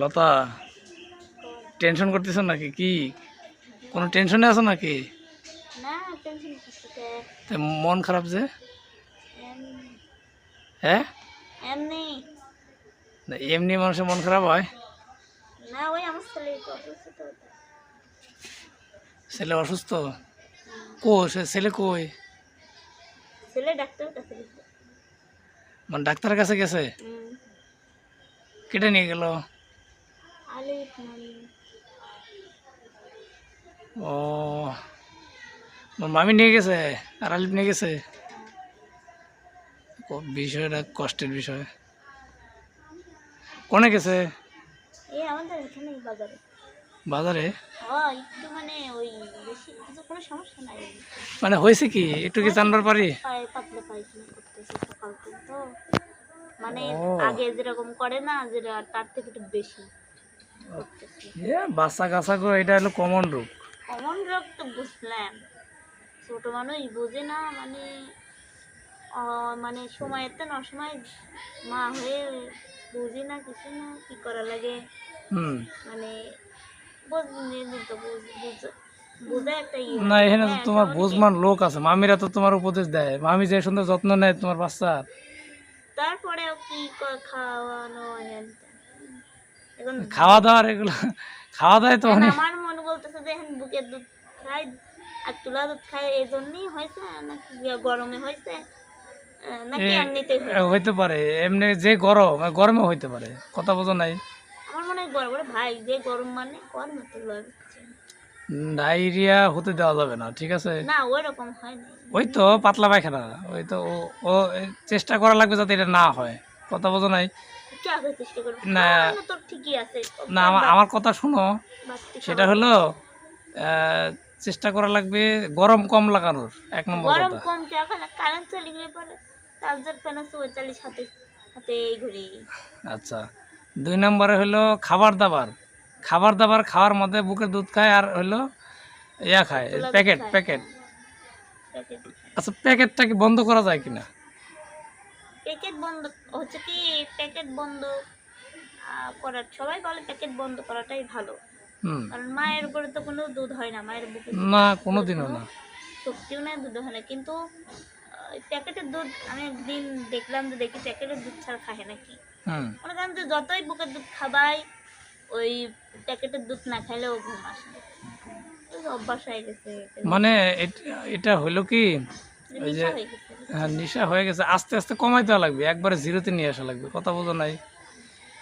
লতা tension করতেছ নাকি? কি? কোনো টেনশনে আছো নাকি? মন খারাপ যে? হ্যাঁ? এমনি। এমনি মানুষের মন খারাপ হয়? ছেলে অসুস্থ কো সে ছেলে কই? ছেলে ডাক্তার কাছে মানে ডাক্তারের কাছে গেছে? কেটে নিয়ে গেল? আলিফ ও মামি নিয়ে গেছে আর আলিপ নিয়ে গেছে? বিষয়টা কষ্টের বিষয়। কোনে গেছে? বাজারে। হ্যাঁ মানে মানে হয়েছে কি? একটু কি জানবার পারি? মানে আগে যেরকম করে না যেটা তার থেকে একটু বেশি। বাচ্চা কাচ্চা করে এটা হলো কমন রূপ কমন রোগ তো বুঝলাম। ছোট মানুষ বোঝে না মানে মানে সময়েতে না সময় মা হয়ে বুঝি না কিছু না কি করা লাগে? হুম। মানে বুঝ বুঝ- বোঝা ইয়ে। না এখানে তো হ্যাঁ, তোমার বুঝমান লোক আছে মামিরা তো তোমার উপদেশ দেয়। মামি যে সুন্দর যত্ন নেয় তোমার বাচ্চার। তারপরেও কি খাওয়ানো খাওয়া দাওয়ার এগুলো খাওয়া দাওয়ায় তো অনেক আমার মনে বলতেছে যে এখন বুকের দুধ খাই আর তুলা দুধ খাই এই জন্যই হয়েছে নাকি গরমে হয়েছে হইতে পারে এমনি যে গরম গরমে হইতে পারে কথা বোঝো নাই। আমার মনে হয় গরম ভাই যে গরম মানে গরমে তো ডায়রিয়া হতে দেওয়া যাবে না ঠিক আছে? না ওই হয় ওই তো পাতলা পায়খানা ওই তো ও চেষ্টা করা লাগবে যাতে এটা না হয় কথা বোঝো নাই। না। না আমার কথা শুনো। সেটা হলো চেষ্টা করা লাগবে গরম কম লাগানোর এক নম্বর গরম কম কারেন্ট চলে গেলে পরে চার্জার ফ্যান আছে ওই চালিশ হাতে হাতে এই আচ্ছা দুই নম্বরে হলো খাবার দাবার। খাবার দাবার খাওয়ার মধ্যে বুকের দুধ খায় আর হলো ইয়া খায় প্যাকেট খায়। প্যাকেট। প্যাকেট আচ্ছা প্যাকেটটা কি বন্ধ করা যায় কিনা? প্যাকেট বন্ধ হচ্ছে কি প্যাকেট বন্ধ করার সবাই বলে প্যাকেট বন্ধ করাটাই ভালো। কারণ মায়ের উপরে তো কোনো দুধ হয় না মায়ের বুকে না কোনোদিনও না। শক্তিও নেই দুধ হয় না। কিন্তু প্যাকেটের দুধ আমি একদিন দেখলাম যে দেখি প্যাকেটের দুধ ছাড়া খায় নাকি। মনে করেন যে যতই বুকের দুধ খাবাই ওই প্যাকেটের দুধ না খাইলেও ঘুম আসে অভ্যাস হয়ে গেছে। মানে এট- হলো কি ওই যে হয়ে হ্যাঁ, নেশা হয়ে গেছে। আস্তে আস্তে কমাই দেওয়া লাগবে। একবারে জিরোতে নিয়ে আসা লাগবে। কথা বোঝো নাই।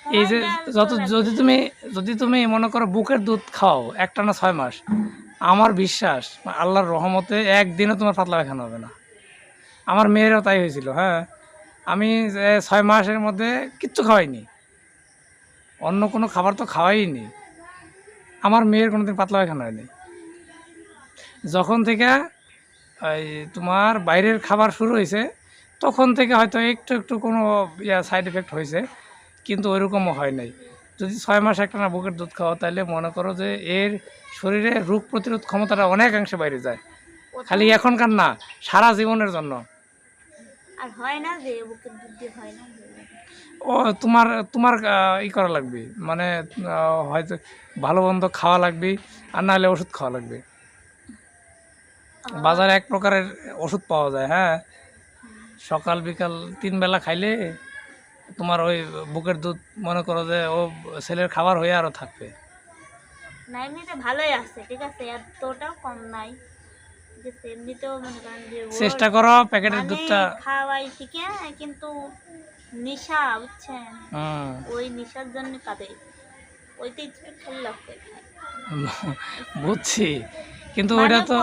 এই যে যত যদি তুমি যদি তুমি মনে করো বুকের দুধ খাও একটা না ছয় মাস আমার বিশ্বাস আল্লাহর রহমতে একদিনও তোমার পাতলা পায়খানা হবে না। আমার মেয়েরও তাই হয়েছিল হ্যাঁ। আমি যে ছয় মাসের মধ্যে কিচ্ছু খাওয়াইনি। অন্য কোনো খাবার তো খাওয়াইনি। আমার মেয়ের কোনোদিন পাতলা পায়খানা হয়নি। যখন থেকে ওই তোমার বাইরের খাবার শুরু হয়েছে তখন থেকে হয়তো একটু একটু কোনো ইয়া সাইড এফেক্ট হয়েছে কিন্তু ওইরকমও হয় নাই। যদি ছয় মাস একটা না বুকের দুধ খাওয়া তাহলে মনে করো যে এর শরীরে রোগ প্রতিরোধ ক্ষমতাটা অনেকাংশে বাইরে যায়। খালি এখনকার না সারা জীবনের জন্য। আর হয় না যে বুকের দুধ দিয়ে হয় না? ও তোমার তোমার ই করা লাগবে। মানে হয়তো ভালো মন্দ খাওয়া লাগবে আর নাহলে ওষুধ খাওয়া লাগবে। বাজারে এক প্রকারের ওষুধ পাওয়া যায় হ্যাঁ? সকাল বিকাল তিন বেলা খাইলে তোমার ওই বুকের দুধ মনে করো যে ও ছেলের খাবার হয়ে আরও থাকবে। না এমনিতে ভালোই আছে ঠিক আছে? এতটাও কম নাই। যে এমনিতেও মনে করেন যে চেষ্টা করো প্যাকেটের মানে দুধটা খাওয়াই ঠিক আছে কিন্তু নেশা বুঝছেন? ওই নেশার জন্য কাঁদে ওইতে একটু খেলে লাভ বুঝছি। কিন্তু মানে ওইটা তো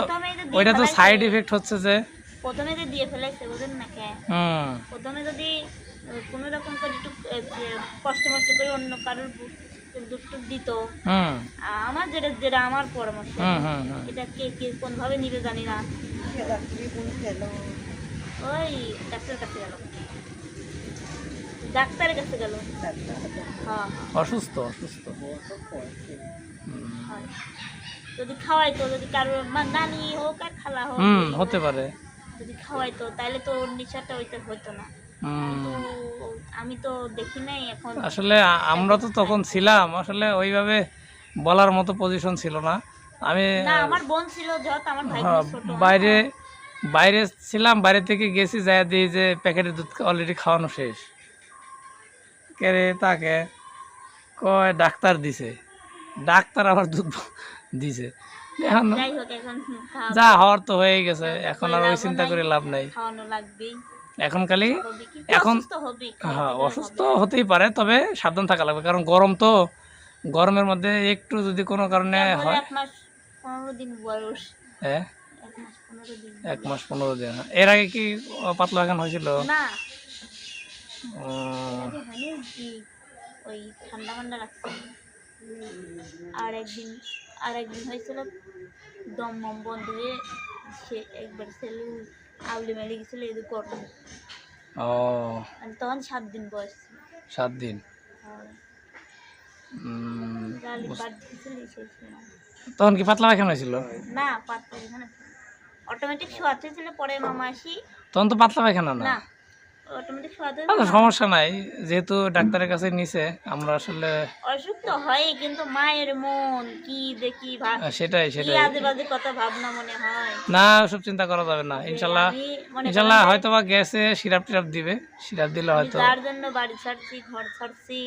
ওইটা তো সাইড এফেক্ট হচ্ছে যে প্রথমে যে দিয়ে ফেলাইছে বুঝেন না কে? প্রথমে যদি কোনো রকম করে একটু কষ্ট মষ্ট করে অন্য কারোর টুধ দিত। আমার যেটা যেটা আমার পরামর্শ এটা কে কে কোন ভাবে নিবে জানি না। ওই ডাক্তারের কাছে গেল। ডাক্তারের কাছে গেল। হ্যাঁ অসুস্থ অসুস্থ। হয়। যদি খাওয়াইতো যদি কারোর নানি হোক আর খালা হোক হুম হতে পারে। যদি খাওয়াইতো তাহলে তো ওর নেশাটা ওইটা হতো না। কিন্তু আমি তো দেখি নাই এখন। আসলে আমরা তো তখন ছিলাম আসলে ওইভাবে বলার মতো পজিশন ছিল না। আমি না আমার বোন ছিল যত আমার ভাই হ্যাঁ, ছোট বাইরে বাইরে ছিলাম বাইরে থেকে গেছি যাই দিই যে প্যাকেটের দুধ অলরেডি খাওয়ানো শেষ। কে রে তাকে কয় ডাক্তার দিছে। ডাক্তার আবার দুধ দিছে। এখন এখন যা হওয়ার তো হয়ে গেছে এখন আর ওই চিন্তা করে লাভ নাই। এখন খালি এখন- হ্যাঁ অসুস্থ হতেই পারে তবে সাবধান থাকা লাগবে কারণ গরম তো গরমের মধ্যে একটু যদি কোনো কারণে হয় হ্যাঁ এক মাস পনেরো দিন দিন এর আগে কি পাতলা পায়খানা হয়েছিল? ওই ঠান্ডা ঠান্ডা লাগছে। আর একদিন আর একদিন হয়েছিল দম মম বন্ধ হয়ে সে একবার ছেলে আউলি মেরে গেছিল এদিকে গরম। ও। মানে তখন সাত দিন বয়স। সাত দিন? সময় তখন কি পাতলা পায়খানা হয়েছিল? না পাতলা এখানে অটোমেটিক শোয়াতে ছিল পরে মামা আসি তখন তো পাতলা পায়খানা না। সমস্যা নাই। যেহেতু ডাক্তারের কাছে নিছে আমরা আসলে অসুখ তো হয় কিন্তু মায়ের মন কি দেখি সেটাই সেটাই। আজে বাজে কথা ভাবনা মনে হয়। না ওসব চিন্তা করা যাবে না। ইনশাল্লাহ ইনশাল্লাহ হয়তো বা গ্যাসে সিরাপ টিরাপ দিবে। সিরাপ দিলে হয়তো তার জন্য বাড়ি ছাড়ছি ঘর ছাড়ছি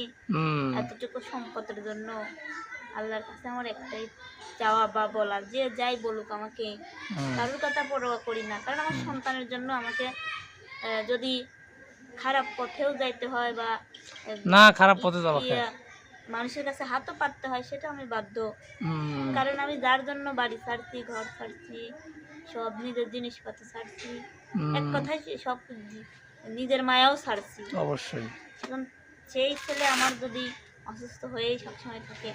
এতটুকু সম্পদের জন্য আল্লাহর কাছে আমার একটাই চাওয়া বা বলা যে যাই বলুক আমাকে। কারোর কথা পরোয়া করি না। কারণ আমার সন্তানের জন্য আমাকে যদি খারাপ পথেও যাইতে হয় বা না খারাপ পথে যাওয়া মানুষের কাছে হাতও পাততে হয় সেটা আমি বাধ্য। কারণ আমি যার জন্য বাড়ি ছাড়ছি ঘর ছাড়ছি সব নিজের জিনিসপত্র ছাড়ছি এক কথায় সব নিজের মায়াও ছাড়ছি। অবশ্যই। সেই ছেলে আমার যদি অসুস্থ হয়েই সবসময় থাকে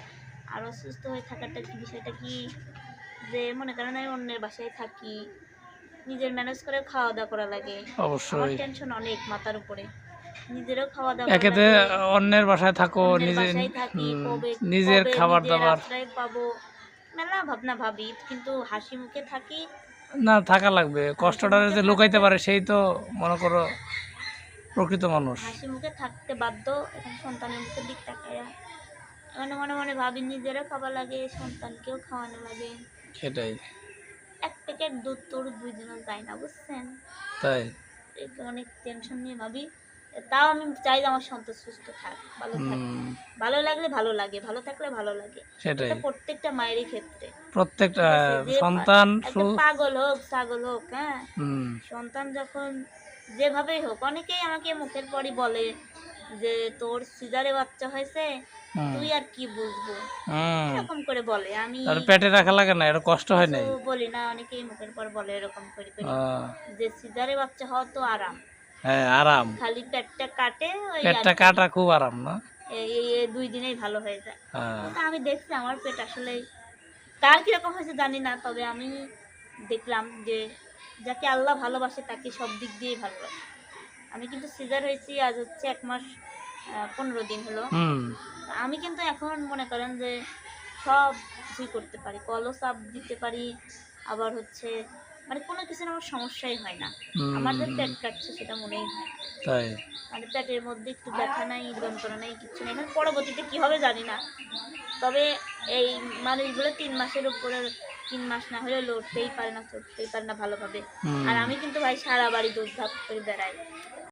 আর অসুস্থ হয়ে থাকাটা বিষয়টা কি? যে মনে করেন আমি অন্যের বাসায় থাকি নিজের ম্যানেজ করে খাওয়া দাওয়া করা লাগে। আমার অবশ্যই টেনশন অনেক মাথার উপরে। নিজেরও খাওয়া দাওয়া একেতে অন্যের বাসায় থাকো নিজে নিজের খাবার দাবার পাবো। মেলা ভাবনা ভাবি কিন্তু হাসি মুখে থাকি। না থাকা লাগবে। কষ্টটা যে লুকাইতে পারে সেই তো মনে করো প্রকৃত মানুষ। হাসি মুখে থাকতে বাধ্য এখন সন্তানের মুখের দিক তাকায়া। মনে মনে মনে ভাবি নিজেরও খাওয়া লাগে সন্তানকেও খাওয়ানো লাগে। সেটাই। এক প্যাকেট দুধ তোর দুই দিনও যায় না বুঝছেন? তাই? অনেক টেনশন নিয়ে ভাবি। তাও আমি চাই আমার সন্তান সুস্থ থাক ভালো থাক। ভালো লাগলে ভালো লাগে ভালো থাকলে ভালো লাগে। সেটাই। প্রত্যেকটা মায়েরই ক্ষেত্রে। প্রত্যেকটা সন্তান পাগল হোক ছাগল হোক হ্যাঁ? সন্তান যখন যেভাবেই হোক অনেকেই আমাকে মুখের পরই বলে যে তোর সিজারে বাচ্চা হয়েছে তুই আর কি বুঝব? এরকম করে বলে আমি আর পেটে রাখা লাগে না এটা কষ্ট হয় তো বলি না অনেকেই মুখের পর বলে এরকম করে করে। যে সিজারে বাচ্চা হওয়া তো আরাম। হ্যাঁ আরাম। খালি পেটটা কাটে ওই পেটটা কাটা খুব আরাম না? এই দুই দিনেই ভালো হয়ে যায়। হ্যাঁ, কিন্তু আমি দেখছি আমার পেট আসলে কার কীরকম হয়েছে জানি না তবে আমি দেখলাম যে যাকে আল্লাহ ভালোবাসে তাকে সব দিক দিয়েই ভালোবাসে। আমি কিন্তু সিজার হয়েছি আজ হচ্ছে এক মাস পনেরো দিন হলো। আমি কিন্তু এখন মনে করেন যে সব কিছুই করতে পারি কলও চাপ দিতে পারি আবার হচ্ছে মানে কোনো কিছু আমার সমস্যাই হয় না। যে পেট কাটছে সেটা মনেই হয় তাই। মানে পেটের মধ্যে একটু ব্যথা নাই যন্ত্রণা নাই কিছু নেই। এখন পরবর্তীতে কি হবে জানি না। তবে এই মানুষগুলো তিন মাসের উপরে তিন মাস না হলে লড়তেই পারে না চড়তেই পারে না ভালোভাবে। আর আমি কিন্তু ভাই সারা বাড়ি ভাত করে বেড়াই।